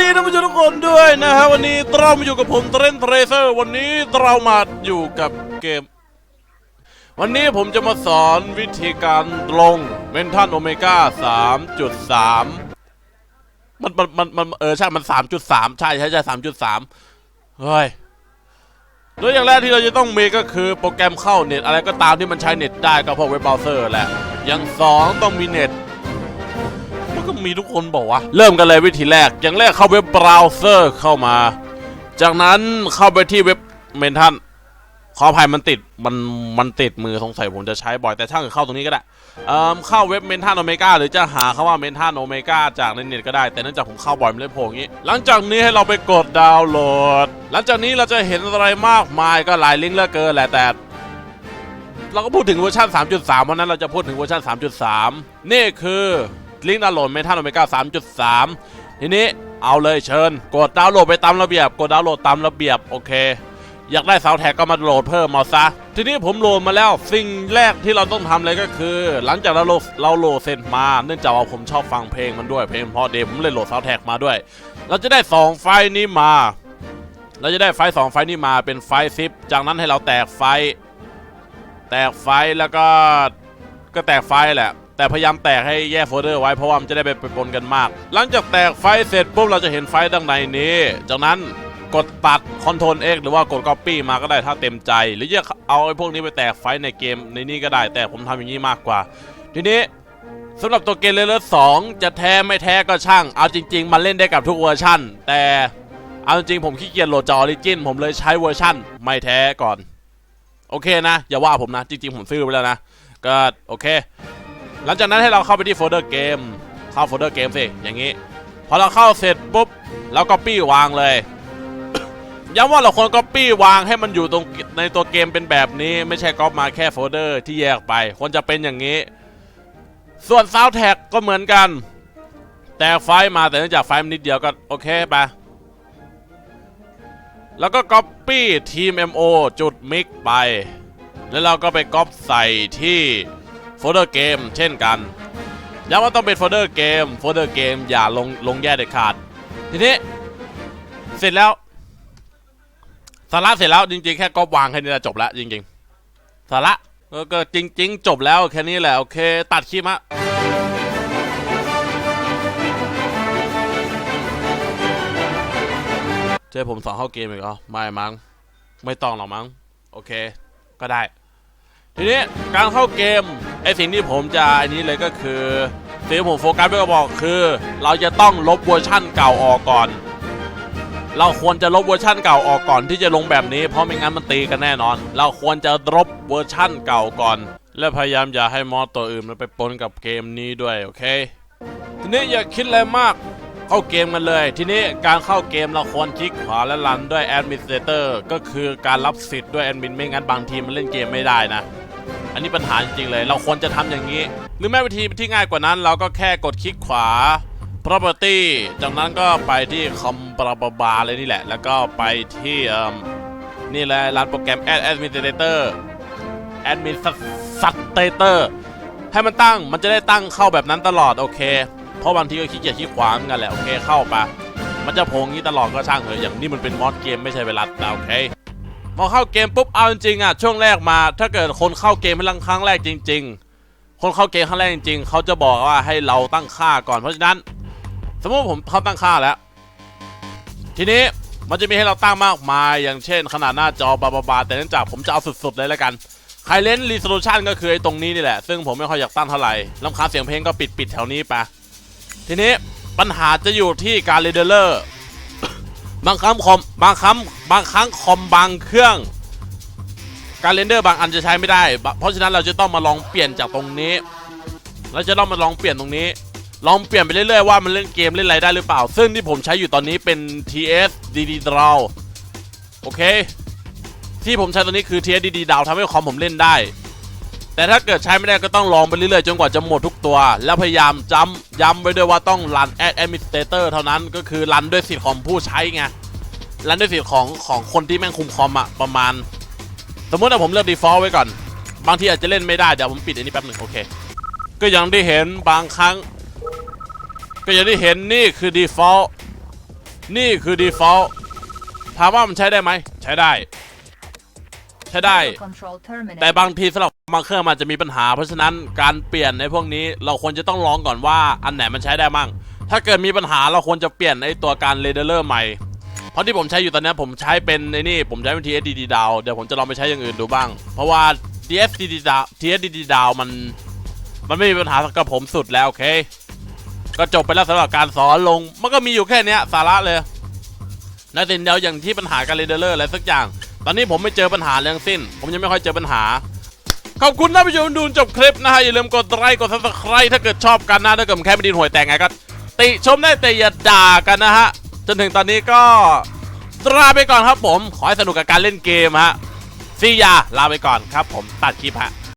ดีท่านผู้ชมทุกคนด้วยนะฮะวันนี้เรามาอยู่กับผมเทรนเทรเซอร์วันนี้เรามาอยู่กับเกม วันนี้ผมจะมาสอนวิธีการลงเมนทันโอเมก้า3.3มันมันมันมันเออใช่มัน3.3ใช่ใช่ใช่3.3เฮ้ยโดยอย่างแรกที่เราจะต้องมีก็คือโปรแกรมเข้าเน็ตอะไรก็ตามที่มันใช้เน็ตได้ก็พวกเว็บเบราว์เซอร์แหละอย่างสองต้องมีเน็ต ก็มีทุกคนบอกว่า เริ่มกันเลยวิธีแรก อย่างแรกเข้าเว็บเบราว์เซอร์เข้ามา จากนั้นเข้าไปที่เว็บเมนทันขออภัยมันติดมันมันติดมือสงสัยผมจะใช้บ่อยแต่ช่างเข้าตรงนี้ก็ได้เอ่อเข้าเว็บเมนทันโอเมก้าหรือจะหาคำว่าเมนทันโอเมก้าจากในเน็ตก็ได้ แต่เนื่องจากผมเข้าบ่อยมันเลยโผล่อย่างนี้ หลังจากนี้ให้เราไปกดดาวน์โหลด หลังจากนี้เราจะเห็นอะไรมากมายก็หลายลิงก์เหลือเกินแหละแต่เราก็พูดถึงเวอร์ชัน3.3 วันนั้นเราจะพูดถึงเวอร์ชัน3.3 นี่คือ ลิงก์ดาวน์โหลดเมทัลโอเมก้า3.3ทีนี้เอาเลยเชิญ กดดาวน์โหลดไปตามระเบียบ กดดาวน์โหลดตามระเบียบโอเค อยากได้ซาวแท็กก็มาโหลดเพิ่มมาซะ ทีนี้ผมโหลดมาแล้วสิ่งแรกที่เราต้องทำเลยก็คือ หลังจากเราโหลดเราโหลดเสร็จมา เนื่องจากว่าผมชอบฟังเพลงมันด้วยเพลงเพอเดผมเลยโหลดซาวแท็กมาด้วย เราจะได้ 2 ไฟนี้มา เราจะได้ไฟ2ไฟนี้มาเป็นไฟซิปจากนั้นให้เราแตกไฟ แตกไฟแล้วก็ก็แตกไฟแหละ แต่พยายามแตกให้แยกโฟลเดอร์ไว้เพราะว่ามันจะได้ไปปนกันมาก หลังจากแตกไฟเสร็จปุ๊บเราจะเห็นไฟล์ดังในนี้ จากนั้นกดตัด Ctrl X หรือว่ากด Copy มาก็ได้ถ้าเต็มใจ หรือจะเอาไอ้พวกนี้ไปแตกไฟในเกมในนี้ก็ได้ แต่ผมทำอย่างนี้มากกว่า ทีนี้สำหรับตัวเกมเลเลอร์สองจะแท้ไม่แท้ก็ช่าง เอาจริง ๆ มันเล่นได้กับทุกเวอร์ชันแต่เอาจริงๆผมขี้เกียจโหลดจอออริจินผมเลยใช้เวอร์ชันไม่แท้ก่อน โอเคนะ อย่าว่าผมนะ จริง ๆ ผมซื้อไปแล้วนะ ก็โอเค หลังจากนั้นให้เราเข้าไปที่โฟลเดอร์เกมเข้าโฟลเดอร์เกมสิอย่างนี้ พอเราเข้าเสร็จปุ๊บเราก็ปี้วางเลยย้ำว่าเราควรก๊อปปี้วางให้มันอยู่ตรงในตัวเกมเป็นแบบนี้ไม่ใช่ก๊อปมาแค่โฟลเดอร์ที่แยกไปควรจะเป็นอย่างนี้ ส่วนซาวแท็กก็เหมือนกัน แต่ไฟล์มาแต่เนื่องจากไฟล์มันนิดเดียวก็โอเคไปแล้วก็ Copy ทีม MO จุด Mix ไป แล้วเราก็ไปก๊อปใส่ที่ ฟลเดอร์เกมเช่นกันย้ำว่าต้องเป็นโฟลเดอร์เกมโฟลเดอร์เกมอย่าลงลงแยกเด็ดขาด ทีนี้ เสร็จแล้วสาระเสร็จแล้วจริงๆ แค่ก๊อปวางแค่นี้แหละจบแล้วจริงๆสาระก็จริง ๆ จบแล้วแค่นี้แหละโอเค ตัดคลิปฮะเจอผมสอนเข้าเกมอีกเหรอไม่มั้งไม่ต้องหรอกมั้งโอเค ก็ได้ ทีนี้การเข้าเกม ไอสิ่งที่ผมจะอันนี้เลยก็คือสิ่งที่ผมโฟกัสไว้ก็บอกคือ เราจะต้องลบเวอร์ชั่นเก่าออกก่อน เราควรจะลบเวอร์ชั่นเก่าออกก่อนที่จะลงแบบนี้ เพราะไม่งั้นมันตีกันแน่นอน เราควรจะลบเวอร์ชั่นเก่าก่อน และพยายามอย่าให้มอดตัวอื่นมันไปปนกับเกมนี้ด้วยโอเคทีนี้อย่าคิดอะไรมากเข้าเกมกันเลย ทีนี้การเข้าเกมเราควรคลิกขวาและรันด้วย Administrator ก็คือการรับสิทธิ์ด้วยแอดมินไม่งั้นบางทีมันเล่นเกมไม่ได้นะ อันนี้ปัญหาจริงๆเลย เราควรจะทำอย่างนี้ หรือแม้วิธีที่ง่ายกว่านั้น เราก็แค่กดคลิกขวา property จากนั้นก็ไปที่ com บาบาเลยนี่แหละ แล้วก็ไปที่นี่เลยรันโปรแกรม add administrator administrator ให้มันตั้งมันจะได้ตั้งเข้าแบบนั้นตลอดโอเค เพราะบางทีก็ขี้เกียจขี้ขวางกันแหละโอเคเข้าไปมันจะโพงนี้ตลอดก็ช่างเถอะอย่างนี้มันเป็นมอดเกมไม่ใช่เวลาแต่โอเค พอเข้าเกมปุ๊บเอาจริงๆอะช่วงแรกมา ถ้าเกิดคนเข้าเกมเป็นครั้งแรกจริง ๆ คนเข้าเกมครั้งแรกจริง ๆเขาจะบอกว่าให้เราตั้งค่าก่อนเพราะฉะนั้น สมมติผมเขาตั้งค่าแล้ว ทีนี้มันจะมีให้เราตั้งมากมายอย่างเช่น ขนาดหน้าจอบาบาบาแต่เนื่องจากผมจะเอาสุดๆเลยแล้วกันไฮเลน r e s o l u t i o n ก็คือไอ้ตรงนี้นี่แหละ ซึ่งผมไม่ค่อยอยากตั้งเท่าไหร่ลำคาเสียงเพลงก็ปิดปิดๆแถวนี้ไปทีนี้ปัญหาจะอยู่ที่การเรเดอร์ บางครั้งคอมบางครั้งบางครั้งคอมบางเครื่อง การเรนเดอร์บางอันจะใช้ไม่ได้ เพราะฉะนั้นเราจะต้องมาลองเปลี่ยนจากตรงนี้เราจะต้องมาลองเปลี่ยนตรงนี้ ลองเปลี่ยนไปเรื่อยๆว่ามันเล่นเกมเล่นอะไรได้หรือเปล่า ซึ่งที่ผมใช้อยู่ตอนนี้เป็น TS DD Draw โอเค ที่ผมใช้ตอนนี้คือ TS DD Draw ทำให้คอมผมเล่นได้ แต่ถ้าเกิดใช้ไม่ได้ก็ต้องลองไปเรื่อยๆ จนกว่าจะหมดทุกตัว แล้วพยายามจำย้ำไว้ด้วยว่าต้องรัน Ad Administrator เท่านั้นก็คือรันด้วยสิทธิ์ของผู้ใช้ไงรันด้วยสิทธิ์ของของคนที่แม่งคุมคอมอะประมาณ สมมติว่าผมเลือก default ไว้ก่อน บางทีอาจจะเล่นไม่ได้ เดี๋ยวผมปิดอันนี้แป๊บหนึ่งโอเค ก็อย่างที่เห็นบางครั้ง ก็อย่างที่เห็นนี่คือ default นี่คือ default ถามว่ามันใช้ได้ไหมใช้ได้ ใช้ได้ แต่บางทีสำหรับ บางเครื่องมันจะมีปัญหา เพราะฉะนั้นการเปลี่ยนในพวกนี้เราควรจะต้องลองก่อนว่าอันไหนมันใช้ได้มั่ง ถ้าเกิดมีปัญหาเราควรจะเปลี่ยนไอ้ตัวการเรเดอร์ใหม่ เพราะที่ผมใช้อยู่ตอนนี้ผมใช้เป็นไอ้นี่ผมใช้เป็น TSDD ดาวเดี๋ยวผมจะลองไปใช้อย่างอื่นดูบ้าง เพราะว่า TSDD ดาว TSDD ดาวมันมันไม่มีปัญหากับผมสุดแล้วโอเค ก็จบไปแล้วสำหรับการสอนลง มันก็มีอยู่แค่นี้สาระเลยในสิ่งเดียวอย่างที่ปัญหาการเรเดอร์อะไรสักอย่าง ตอนนี้ผมไม่เจอปัญหาเลยทั้งสิ้น ผมยังไม่ค่อยเจอปัญหา ขอบคุณท่านผู้ชมดูจบคลิปนะฮะอย่าลืมกดไลค์กดซับสไครต์ถ้าเกิดชอบกันนะถ้าเกิดแค่ไม่ดีห่วยแต่งไงก็ติชมได้แต่อย่าด่ากันนะฮะจนถึงตอนนี้ก็ลาไปก่อนครับผม ขอให้สนุกกับการเล่นเกมฮะซียาลาไปก่อนครับผมตัดคลิปฮะ